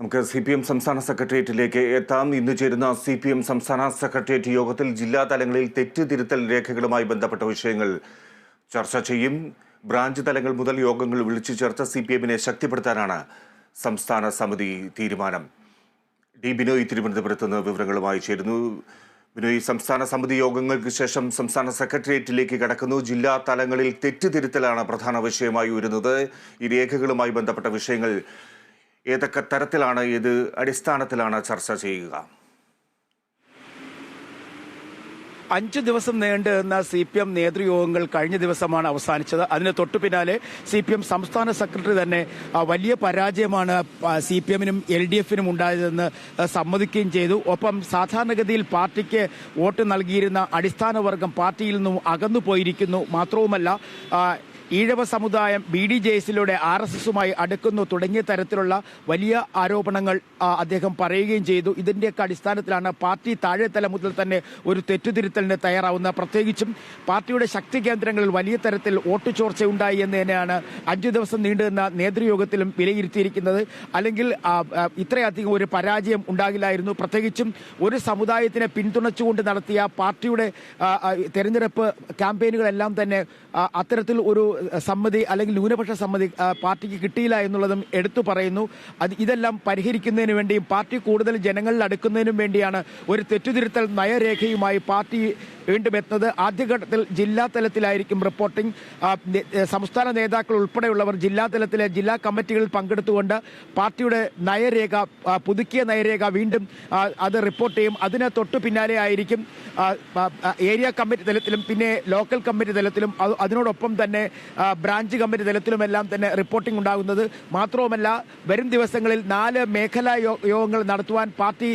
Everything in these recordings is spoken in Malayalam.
നമുക്ക് സി പി എം സംസ്ഥാന സെക്രട്ടേറിയറ്റിലേക്ക് എത്താം. ഇന്ന് ചേരുന്ന സി പി എം സംസ്ഥാന സെക്രട്ടേറിയറ്റ് യോഗത്തിൽ ജില്ലാ തലങ്ങളിൽ തെറ്റുതിരുത്തൽ രേഖകളുമായി ബന്ധപ്പെട്ട വിഷയങ്ങൾ ചർച്ച ചെയ്യും. ബ്രാഞ്ച് തലങ്ങൾ മുതൽ യോഗങ്ങൾ വിളിച്ചു ചേർത്ത് സി പി എമ്മിനെ ശക്തിപ്പെടുത്താനാണ് സംസ്ഥാന സമിതി തീരുമാനം. ഡി ബിനോയ് തിരുവനന്തപുരത്ത് നിന്ന് വിവരങ്ങളുമായി ചേരുന്നു. ബിനോയ് സംസ്ഥാന സമിതി യോഗങ്ങൾക്ക് ശേഷം സംസ്ഥാന സെക്രട്ടേറിയറ്റിലേക്ക് കടക്കുന്നു. ജില്ലാ തലങ്ങളിൽ തെറ്റുതിരുത്തലാണ് പ്രധാന വിഷയമായി വരുന്നത് ഈ രേഖകളുമായി ബന്ധപ്പെട്ട വിഷയങ്ങൾ ഏതൊക്കെ തരത്തിലാണ് ഏത് അടിസ്ഥാനത്തിലാണ് ചർച്ച ചെയ്യുക? അഞ്ചു ദിവസം നീണ്ടു നിന്ന സി പി എം നേതൃയോഗങ്ങൾ കഴിഞ്ഞ ദിവസമാണ് അവസാനിച്ചത്. അതിന് തൊട്ടു പിന്നാലെ സി പി എം സംസ്ഥാന സെക്രട്ടറി തന്നെ വലിയ പരാജയമാണ് സി പി എമ്മിനും എൽ ഡി എഫിനും ഉണ്ടായതെന്ന് സമ്മതിക്കുകയും ചെയ്തു. ഒപ്പം സാധാരണഗതിയിൽ പാർട്ടിക്ക് വോട്ട് നൽകിയിരുന്ന അടിസ്ഥാന വർഗം പാർട്ടിയിൽ നിന്നും അകന്നു പോയിരിക്കുന്നു. മാത്രവുമല്ല ഈഴവ സമുദായം ബി ഡി ജെ എസിലൂടെ ആർ എസ് എസുമായി അടുക്കുന്നു. തുടങ്ങിയ തരത്തിലുള്ള വലിയ ആരോപണങ്ങൾ അദ്ദേഹം പറയുകയും ചെയ്തു. ഇതിന്റെയൊക്കെ അടിസ്ഥാനത്തിലാണ് പാർട്ടി താഴെത്തല മുതൽ തന്നെ ഒരു തെറ്റുതിരുത്തലിന് തയ്യാറാവുന്ന പ്രത്യേകിച്ചും പാർട്ടിയുടെ ശക്തി കേന്ദ്രങ്ങളിൽ വലിയ തരത്തിൽ വോട്ട് ചോർച്ച ഉണ്ടായി എന്ന് തന്നെയാണ് അഞ്ചു ദിവസം നീണ്ടുനിന്ന നേതൃയോഗത്തിലും വിലയിരുത്തിയിരിക്കുന്നത്. അല്ലെങ്കിൽ ഇത്രയധികം ഒരു പരാജയം ഉണ്ടാകില്ലായിരുന്നു. പ്രത്യേകിച്ചും ഒരു സമുദായത്തിനെ പിന്തുണച്ചുകൊണ്ട് നടത്തിയ പാർട്ടിയുടെ തെരഞ്ഞെടുപ്പ് ക്യാമ്പയിനുകളെല്ലാം തന്നെ അത്തരത്തിൽ ഒരു സമ്മതി അല്ലെങ്കിൽ ന്യൂനപക്ഷ സമ്മതി പാർട്ടിക്ക് കിട്ടിയില്ല എന്നുള്ളതും എടുത്തു പറയുന്നു. അത് ഇതെല്ലാം പരിഹരിക്കുന്നതിന് വേണ്ടിയും പാർട്ടി കൂടുതൽ ജനങ്ങളിൽ അടുക്കുന്നതിനും വേണ്ടിയാണ് ഒരു തെറ്റുതിരുത്തൽ നയരേഖയുമായി പാർട്ടി വീണ്ടും എത്തുന്നത്. ആദ്യഘട്ടത്തിൽ ജില്ലാ തലത്തിലായിരിക്കും റിപ്പോർട്ടിംഗ് സംസ്ഥാന നേതാക്കൾ ഉൾപ്പെടെയുള്ളവർ ജില്ലാ തലത്തിലെ ജില്ലാ കമ്മിറ്റികളിൽ പങ്കെടുത്തുകൊണ്ട് പാർട്ടിയുടെ നയരേഖ പുതുക്കിയ നയരേഖ വീണ്ടും അത് റിപ്പോർട്ട് ചെയ്യും. അതിന് തൊട്ടു പിന്നാലെ ആയിരിക്കും ഏരിയ കമ്മിറ്റി തലത്തിലും പിന്നെ ലോക്കൽ കമ്മിറ്റി തലത്തിലും അതിനോടൊപ്പം തന്നെ ബ്രാഞ്ച് കമ്മിറ്റി തലത്തിലുമെല്ലാം തന്നെ റിപ്പോർട്ടിംഗ് ഉണ്ടാകുന്നത്. മാത്രവുമല്ല വരും ദിവസങ്ങളിൽ നാല് മേഖലാ യോഗങ്ങൾ നടത്തുവാൻ പാർട്ടി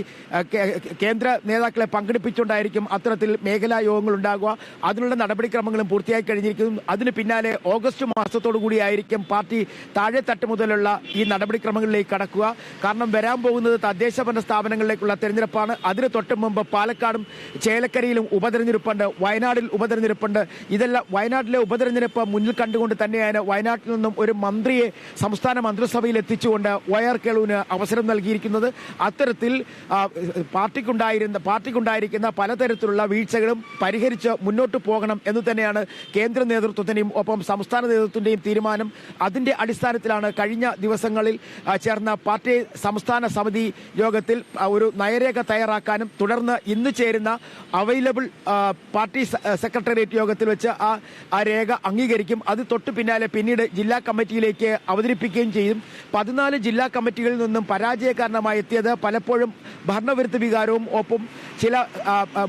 കേന്ദ്ര നേതാക്കളെ പങ്കെടുപ്പിച്ചുകൊണ്ടായിരിക്കും അത്തരത്തിൽ മേഖലാ യോഗങ്ങൾ ഉണ്ടാകുക അതിനുള്ള നടപടിക്രമങ്ങളും പൂർത്തിയായി കഴിഞ്ഞിരിക്കുന്നു. അതിന് പിന്നാലെ ഓഗസ്റ്റ് മാസത്തോടു കൂടിയായിരിക്കും പാർട്ടി താഴെത്തട്ട് മുതലുള്ള ഈ നടപടിക്രമങ്ങളിലേക്ക് കടക്കുക. കാരണം വരാൻ പോകുന്നത് തദ്ദേശ ഭരണ സ്ഥാപനങ്ങളിലേക്കുള്ള തെരഞ്ഞെടുപ്പാണ്. അതിന് തൊട്ട് മുമ്പ് പാലക്കാടും ചേലക്കരയിലും ഉപതെരഞ്ഞെടുപ്പുണ്ട്. വയനാടിൽ ഉപതെരഞ്ഞെടുപ്പുണ്ട്. ഇതെല്ലാം വയനാട്ടിലെ ഉപതെരഞ്ഞെടുപ്പ് മുന്നിൽ കണ്ടുകൊണ്ട് തന്നെയാണ് വയനാട്ടിൽ നിന്നും ഒരു മന്ത്രിയെ സംസ്ഥാന മന്ത്രിസഭയിൽ എത്തിച്ചുകൊണ്ട് വയർ കേളുവിന് അവസരം നൽകിയിരിക്കുന്നത്. അത്തരത്തിൽ പാർട്ടിക്കുണ്ടായിരുന്ന പാർട്ടിക്കുണ്ടായിരിക്കുന്ന പലതരത്തിലുള്ള വീഴ്ചകളും പരിഹരിച്ച് മുന്നോട്ട് പോകണം എന്ന് തന്നെയാണ് കേന്ദ്ര നേതൃത്വത്തിന്റെയും ഒപ്പം സംസ്ഥാന നേതൃത്വത്തിന്റെയും തീരുമാനം. അതിന്റെ അടിസ്ഥാനത്തിലാണ് കഴിഞ്ഞ ദിവസങ്ങളിൽ ചേർന്ന പാർട്ടി സംസ്ഥാന സമിതി യോഗത്തിൽ ഒരു നയരേഖ തയ്യാറാക്കാനും തുടർന്ന് ഇന്ന് ചേരുന്ന അവൈലബിൾ പാർട്ടി സെക്രട്ടേറിയറ്റ് യോഗത്തിൽ വെച്ച് ആ ആ രേഖ അംഗീകരിക്കും. അത് തൊട്ട് പിന്നാലെ പിന്നീട് ജില്ലാ കമ്മിറ്റിയിലേക്ക് അവതരിപ്പിക്കുകയും ചെയ്യും. പതിനാല് ജില്ലാ കമ്മിറ്റികളിൽ നിന്നും പരാജയ കാരണമായി എത്തിയത് പലപ്പോഴും ഭരണവിരുദ്ധ വികാരവും ഒപ്പം ചില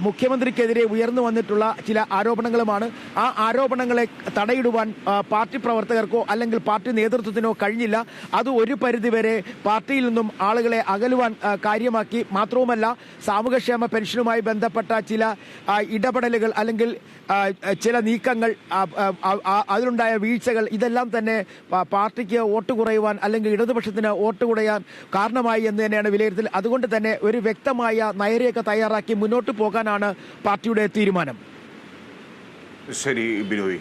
മുഖ്യമന്ത്രിക്കെതിരെ ഉയർന്നു വന്നിട്ടുള്ള ചില ആരോപണങ്ങളുമാണ്. ആ ആരോപണങ്ങളെ തടയിടുവാൻ പാർട്ടി പ്രവർത്തകർക്കോ അല്ലെങ്കിൽ പാർട്ടി നേതൃത്വത്തിനോ കഴിഞ്ഞില്ല. അത് ഒരു പരിധിവരെ പാർട്ടിയിൽ നിന്നും ആളുകളെ അകലുവാൻ കാര്യമാക്കി. മാത്രവുമല്ല സാമൂഹ്യക്ഷേമ പെൻഷനുമായി ബന്ധപ്പെട്ട ചില ഇടപെടലുകൾ അല്ലെങ്കിൽ ചില നീക്കങ്ങൾ അതിലുണ്ടായ വീഴ്ചകൾ ഇതെല്ലാം തന്നെ പാർട്ടിക്ക് വോട്ട് കുറയുവാൻ അല്ലെങ്കിൽ ഇടതുപക്ഷത്തിന് വോട്ട് കുറയാൻ കാരണമായി എന്ന് തന്നെയാണ് വിലയിരുത്തൽ. അതുകൊണ്ട് തന്നെ ഒരു വ്യക്തമായ നയരേഖ തയ്യാറാക്കി മുന്നോട്ട് പോകാനാണ് പാർട്ടിയുടെ തീരുമാനം. ശരി ബിനോയ്.